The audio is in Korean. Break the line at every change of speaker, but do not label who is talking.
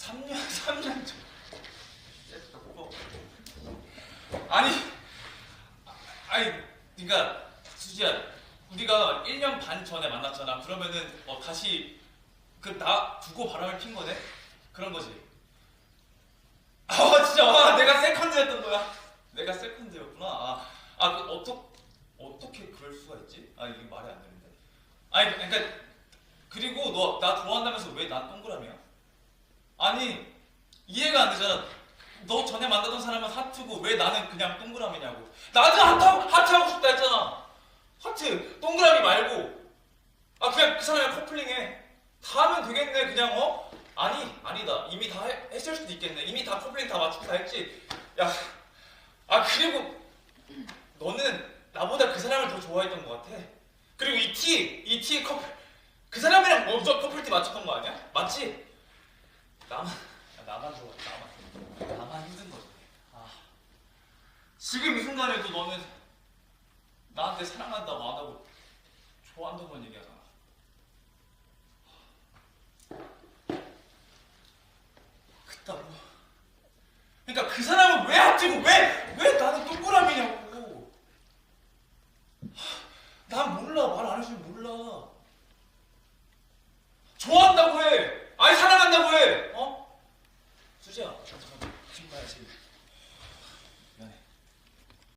3년 3년 전. 아니 아니 그러니까 수지야 우리가 1년 반 전에 만났잖아. 그러면은 어, 다시 그 나 두고 바람을 핀 거네? 그런 거지. 아 진짜 와 내가 세컨드였던 거야. 내가 세컨드였구나. 아, 아 그, 어떻게 어떻게 그럴 수가 있지? 아 이게 말이 안 되는데. 아니 그러니까 그리고 너 나 좋아한다면서 왜난 동그라미야? 이해가 안 되잖아. 너 전에 만나던 사람은 하트고 왜 나는 그냥 동그라미냐고. 나도 하트 하트 하고 싶다 했잖아. 하트 동그라미 말고 아 그냥 그 사람이랑 커플링해. 다 하면 되겠네 그냥 어? 아니 아니다 이미 다 해- 했을 수도 있겠네 이미 다 커플링 다 맞추고 다 했지 야 아 그리고 너는 나보다 그 사람을 더 좋아했던 것 같아 그리고 이 티 이 티 커플 그 사람이랑 먼저 커플티 맞췄던 거 아니야 맞지 나만 야, 나만 좋아 나만 나만 힘든 거지. 아. 지금 이 순간에도 너는 나한테 사랑한다고 안 하고 좋아한다고만 얘기하잖아. 그따로. 그러니까 그 사람은 왜 합치고 왜왜 나는 동그라미냐고. 난 몰라. 말 안 해주면 몰라. 좋아한다고 해. 아니 사랑한다고 해. 어? Christ.